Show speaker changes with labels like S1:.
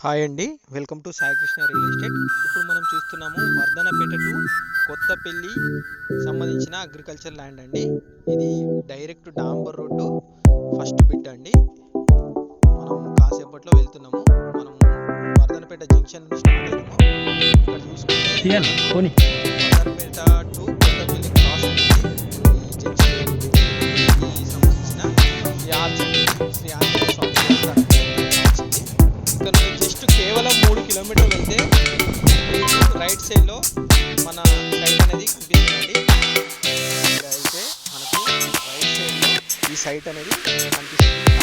S1: Hi అండి welcome to Sai Krishna real estate ఇప్పుడు మనం చూస్తున్నాము వర్ధనపేట టు కొత్తపల్లి సంబంధించిన అగ్రికల్చర్ ల్యాండ్ అండి ఇది డైరెక్ట్ డాంబర్ రోడ్డు ఫస్ట్ బిట్ అండి మనం కాసేపట్లో వెళ్తున్నాము మనం వర్ధనపేట జంక్షన్ నుంచి స్టార్ట్ అయినాము ఇక్కడ చూసుకుంటే
S2: తీయాలి పోనీ
S1: Vardhanapeta to Kothapalli cross junction సంబంధించిన ఆర్చ్. శ్రీ స్వామి. ఇక్కడ జస్ట్ కేవలం మూడు కిలోమీటర్లు వెళ్తే రైట్ సైడ్లో మన సైట్ అనేది కనిపిస్తుందండి. అయితే మనకు రైట్ సైడ్లో ఈ సైట్ అనేది కనిపిస్తుంది.